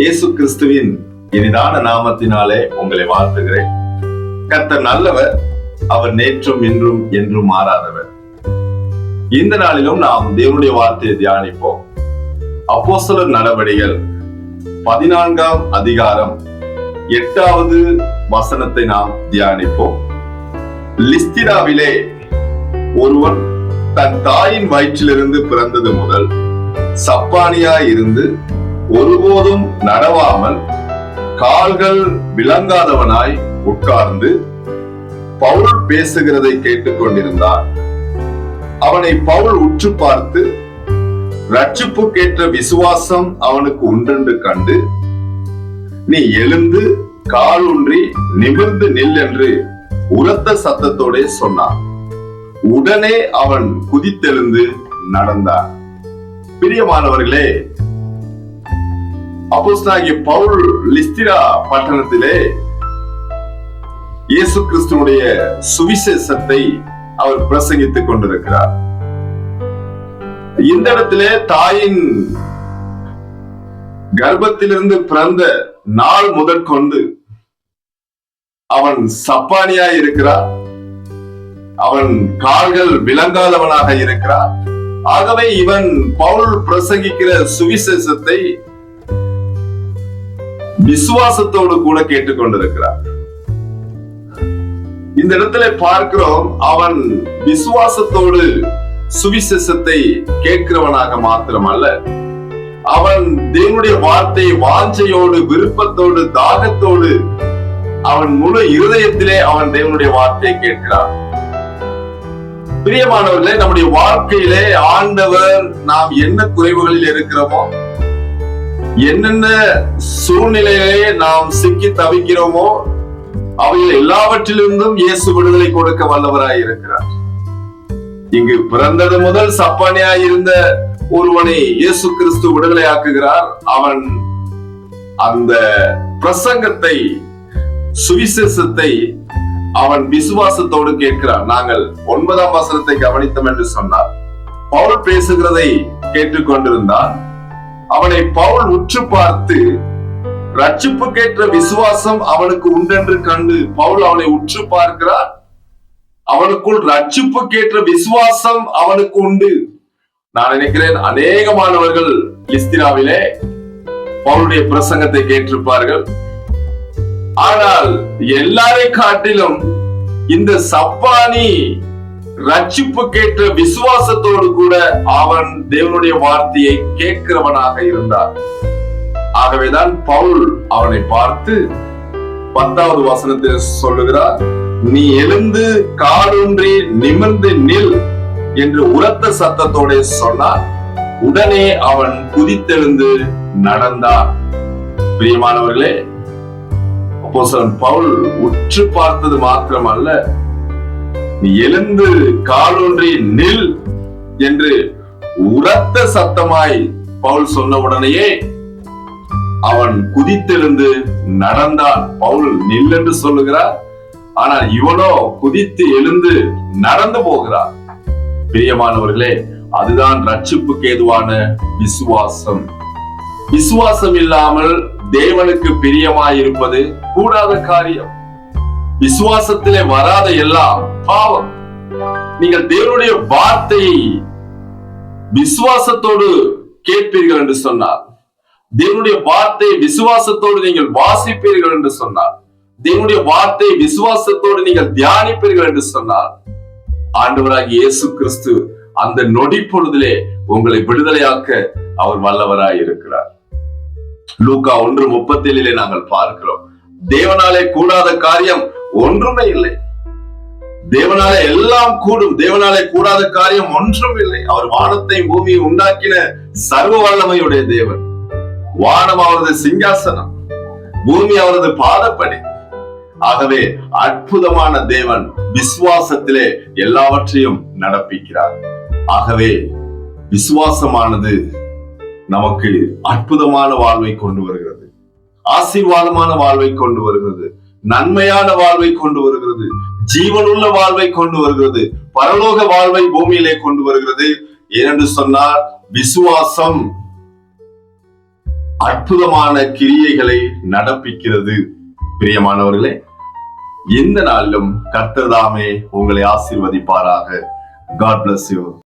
இயேசு கிறிஸ்துவின் இனிதான நாமத்தினாலே உங்களை வாழ்த்துகிறேன். கர்த்தர் நல்லவர் அவர் நேற்றும் இன்றும் என்றும் மாறாதவர். இந்த நாளிலும் நாம் தேவனுடைய வார்த்தையை தியானிப்போம். அப்போசலர் நடவடிகள் பதினான்காம் அதிகாரம் எட்டாவது வசனத்தை நாம் தியானிப்போம். லிஸ்திராவிலே ஒருவன் தன் தாயின் வயிற்றிலிருந்து பிறந்தது முதல் சப்பானியா இருந்து ஒருபோதும் நடவாமல் கால்கள் விளங்காதவனாய் உட்கார்ந்து பவுல் பேசுகிறதை கேட்டுக்கொண்டிருந்தான். அவனை பவுல் உற்று பார்த்து ரட்சிப்புக்கேற்ற விசுவாசம் அவனுக்கு உண்டென்று கண்டு நீ எழுந்து காலூன்றி நிமிர்ந்து நில் என்று உரத்த சத்தத்தோடே சொன்னான். உடனே அவன் குதித்தெழுந்து நடந்தான். பிரியமானவர்களே அப்போஸ்தலனாகிய பவுல் லிஸ்திரா பட்டணத்திலே இயேசு கிறிஸ்துவுடைய சுவிசேஷத்தை அவர் பிரசங்கித்துக் கொண்டிருக்கிறார். இந்த இடத்திலே தாயின் கர்ப்பத்திலிருந்து பிறந்த நாள் முதற்கொண்டு அவன் சப்பானியா இருக்கிறார். அவன் கால்கள் விளங்காதவனாக இருக்கிறார். ஆகவே இவன் பவுல் பிரசங்கிக்கிற சுவிசேஷத்தை விசுவாசத்தோடு கூட கேட்டுக்கொண்டிருக்கிறார். இந்த இடத்துல பார்க்கிறோம் அவன் விசுவாசத்தோடு சுவிசேஷத்தை கேட்கிறவனாக மாத்திரமல்ல. அவன் தேவனுடைய வார்த்தை வாஞ்சையோடு விருப்பத்தோடு தாகத்தோடு அவன் முழு இருதயத்திலே அவன் தேவனுடைய வார்த்தையை கேட்கிறான். பிரியமானவர்களே நம்முடைய வாழ்க்கையிலே ஆண்டவர் நாம் என்ன குறைவுகளில் இருக்கிறோமோ என்னென்ன சூழ்நிலையிலே நாம் சிக்கி தவிக்கிறோமோ அவைகள் எல்லாவற்றிலிருந்தும் இயேசு விடுதலை கொடுக்க வல்லவராய் இருக்கிறார் இங்கு பிறந்தது முதல் சப்பானியாய் இருந்த ஒருவனை இயேசு கிறிஸ்து விடுதலை ஆக்குகிறார் அவன் அந்த பிரசங்கத்தை சுவிசேஷத்தை அவன் விசுவாசத்தோடு கேட்கிறான். நாங்கள் ஒன்பதாம் வசனத்தை கவனித்தோம் என்று சொன்னார். பவுல் பேசுகிறதை கேட்டுக்கொண்டிருந்தான். அவனை பவுல் உற்று பார்த்து ரட்சிப்புக்கேற்ற விசுவாசம் அவனுக்கு உண்டென்று கண்டு பவுல் அவனை உற்று பார்க்கிறார். அவனுக்குள் ரட்சிப்புக்கேற்ற விசுவாசம் அவனுக்கு உண்டு. நான் நினைக்கிறேன் அநேகமானவர்கள் லிஸ்திராவிலே பவுலுடைய பிரசங்கத்தை கேட்டிருப்பார்கள். ஆனால் எல்லாரை காட்டிலும் இந்த சப்பானி ரட்சிப்புக்கேற்ற விசுவாசத்தோடு கூட அவன் தேவனுடைய வார்த்தையை கேட்கிறவனாக இருந்தான். ஆகவேதான் பவுல் அவனை பார்த்து பத்தாவது வசனத்தில் சொல்லுகிறார் நீ எழுந்து காலூன்றி நிமிர்ந்து நில் என்று உரத்த சத்தத்தோட சொன்னார் உடனே அவன் குதித்தெழுந்து நடந்தான். பிரியமானவர்களே அப்போ பவுல் உற்று பார்த்தது மாத்திரமல்ல நீ எழுந்து காலொன்றி நில் என்று உரத்த சத்தமாய் பவுல் சொன்ன உடனேயே அவன் குதித்தெழுந்து நடந்தான். பவுல் நில் என்று சொல்லுகிறார். ஆனால் இவனோ குதித்து எழுந்து நடந்து போகிறார். பிரியமானவர்களே அதுதான் ரட்சிப்புக்கு ஏதுவான விசுவாசம். விசுவாசம் இல்லாமல் தேவனுக்கு பிரியமாய் இருப்பது கூடாத காரியம். விசுவாசத்திலே வராத எல்லாம் பாவம். நீங்கள் தேவனுடைய வார்த்தையை விசுவாசத்தோடு கேட்பீர்கள் என்று சொன்னார். தேவனுடைய வார்த்தையை விசுவாசத்தோடு நீங்கள் வாசிப்பீர்கள் என்று சொன்னார். தேவனுடைய வார்த்தையை விசுவாசத்தோடு நீங்கள் தியானிப்பீர்கள் என்று சொன்னார். ஆண்டவராக இயேசு கிறிஸ்து அந்த நொடி பொழுதிலே உங்களை விடுதலையாக்க அவர் வல்லவராய் இருக்கிறார். லூக்கா ஒன்று முப்பத்தேழிலே நாங்கள் பார்க்கிறோம். தேவனாலே கூடாத காரியம் ஒன்றுமே இல்லை. தேவனால எல்லாம் கூடும். தேவனாலே கூடாத காரியம் ஒன்றும் இல்லை. அவர் வானத்தை பூமியை உண்டாக்கின சர்வ வல்லமையுடைய தேவன். வானம் அவரது சிங்காசனம். பூமி அவரது பாதப்படி. ஆகவே அற்புதமான தேவன் விசுவாசத்திலே எல்லாவற்றையும் நடப்பிக்கிறார். ஆகவே விசுவாசமானது நமக்கு அற்புதமான வாழ்வை கொண்டு வருகிறது. ஆசீர்வாதமான வாழ்வை கொண்டு வருகிறது. நன்மையான வாழ்வை கொண்டு வருகிறது. ஜீவனுள்ள வாழ்வை கொண்டு வருகிறது. பரலோக வாழ்வை பூமியிலே கொண்டு வருகிறது. ஏனென்று சொன்னால் விசுவாசம் அற்புதமான கிரியைகளை நடப்பிக்கிறது. பிரியமானவர்களே எந்த நாளிலும் கர்த்தர் தாமே உங்களை ஆசீர்வதிப்பாராக. God bless you